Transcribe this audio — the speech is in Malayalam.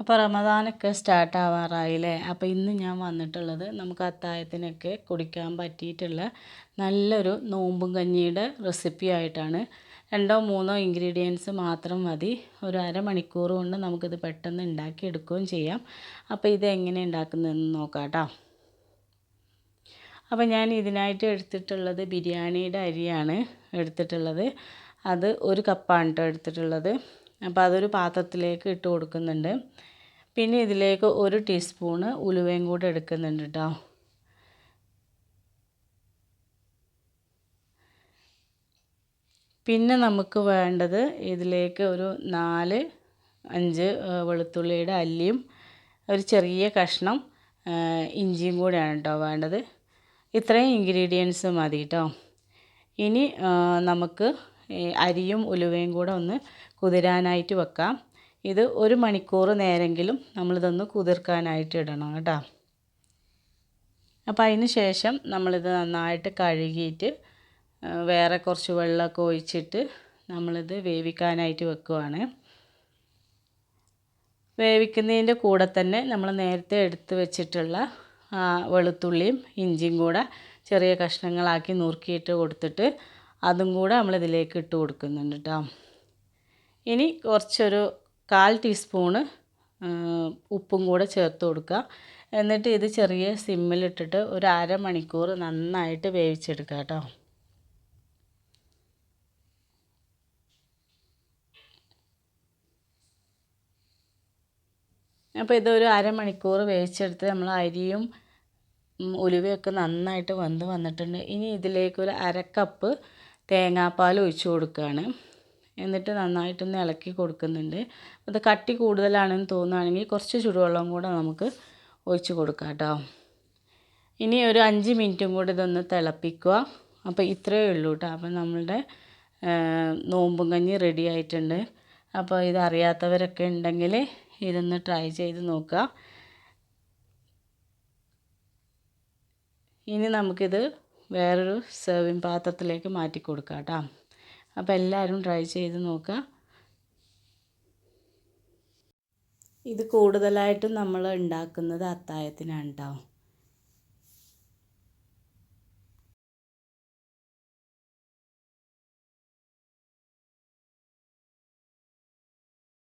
അപ്പോൾ റമദാനൊക്കെ സ്റ്റാർട്ട് ആവാറായില്ലേ? അപ്പോൾ ഇന്ന് ഞാൻ വന്നിട്ടുള്ളത് നമുക്ക് അത്താഴത്തിനൊക്കെ കുടിക്കാൻ പറ്റിയിട്ടുള്ള നല്ലൊരു നോമ്പും കഞ്ഞിയുടെ റെസിപ്പി ആയിട്ടാണ്. രണ്ടോ മൂന്നോ ഇൻഗ്രീഡിയൻസ് മാത്രം മതി. ഒരു അരമണിക്കൂർ കൊണ്ട് നമുക്കിത് പെട്ടെന്ന് ഉണ്ടാക്കിയെടുക്കുകയും ചെയ്യാം. അപ്പോൾ ഇത് എങ്ങനെ ഉണ്ടാക്കുന്നതെന്ന് നോക്കാം കേട്ടോ. അപ്പോൾ ഞാൻ ഇതിനായിട്ട് എടുത്തിട്ടുള്ളത് ബിരിയാണിയുടെ അരിയാണ് എടുത്തിട്ടുള്ളത്. അത് ഒരു കപ്പാണ് കേട്ടോ എടുത്തിട്ടുള്ളത്. അപ്പോൾ അതൊരു പാത്രത്തിലേക്ക് ഇട്ട് കൊടുക്കുന്നുണ്ട്. പിന്നെ ഇതിലേക്ക് ഒരു ടീസ്പൂണ് ഉലുവയും കൂടെ എടുക്കുന്നുണ്ട് കേട്ടോ പിന്നെ നമുക്ക് വേണ്ടത് ഇതിലേക്ക് ഒരു നാല് അഞ്ച് വെളുത്തുള്ളിയുടെ അല്ലിയും ഒരു ചെറിയ കഷ്ണം ഇഞ്ചിയും കൂടെയാണ് കേട്ടോ വേണ്ടത്. ഇത്രയും ഇൻഗ്രീഡിയൻസ് മതി കേട്ടോ ഇനി നമുക്ക് അരിയും ഉലുവയും കൂടെ ഒന്ന് കുതിരാനായിട്ട് വെക്കാം. ഇത് ഒരു മണിക്കൂർ നേരെങ്കിലും നമ്മളിതൊന്ന് കുതിർക്കാനായിട്ട് ഇടണം കേട്ടോ. അപ്പോൾ അതിന് ശേഷം നമ്മളിത് നന്നായിട്ട് കഴുകിയിട്ട് വേറെ കുറച്ച് വെള്ളമൊക്കെ ഒഴിച്ചിട്ട് നമ്മളിത് വേവിക്കാനായിട്ട് വെക്കുവാണ്. വേവിക്കുന്നതിന്റെ കൂടെ തന്നെ നമ്മൾ നേരത്തെ എടുത്ത് വെച്ചിട്ടുള്ള വെളുത്തുള്ളിയും ഇഞ്ചിയും കൂടെ ചെറിയ കഷ്ണങ്ങളാക്കി നുറുക്കിയിട്ട് കൊടുത്തിട്ട് അതും കൂടെ നമ്മളിതിലേക്ക് ഇട്ട് കൊടുക്കുന്നുണ്ട് കേട്ടോ ഇനി കുറച്ചൊരു കാൽ ടീസ്പൂണ് ഉപ്പും കൂടെ ചേർത്ത് കൊടുക്കുക. എന്നിട്ട് ഇത് ചെറിയ സിമ്മിലിട്ടിട്ട് ഒരു അരമണിക്കൂർ നന്നായിട്ട് വേവിച്ചെടുക്കുക കേട്ടോ അപ്പോൾ ഇതൊരു അരമണിക്കൂർ വേവിച്ചെടുത്ത് നമ്മൾ അരിയും ഉലുവയൊക്കെ നന്നായിട്ട് വന്ന് വന്നിട്ടുണ്ട്. ഇനി ഇതിലേക്ക് ഒരു അരക്കപ്പ് തേങ്ങാപ്പാൽ ഒഴിച്ച് കൊടുക്കുകയാണ്. എന്നിട്ട് നന്നായിട്ടൊന്ന് ഇളക്കി കൊടുക്കുന്നുണ്ട്. അത് കട്ടി കൂടുതലാണെന്ന് തോന്നുകയാണെങ്കിൽ കുറച്ച് ചുടുവെള്ളം കൂടെ നമുക്ക് ഒഴിച്ച് കൊടുക്കാം കേട്ടോ. ഇനി ഒരു അഞ്ച് മിനിറ്റും കൂടി ഇതൊന്ന് തിളപ്പിക്കുക. അപ്പോൾ ഇത്രയേ ഉള്ളൂ കേട്ടോ. അപ്പോൾ നമ്മളുടെ നോമ്പും കഞ്ഞി റെഡി ആയിട്ടുണ്ട്. അപ്പോൾ ഇതറിയാത്തവരൊക്കെ ഉണ്ടെങ്കിൽ ഇതൊന്ന് ട്രൈ ചെയ്ത് നോക്കുക. ഇനി നമുക്കിത് വേറൊരു സെർവിങ് പാത്രത്തിലേക്ക് മാറ്റി കൊടുക്കാം കേട്ടോ. അപ്പോൾ എല്ലാവരും ട്രൈ ചെയ്ത് നോക്കുക. ഇത് കൂടുതലായിട്ടും നമ്മൾ ഉണ്ടാക്കുന്നത് അത്തായത്തിനാണ് കേട്ടോ.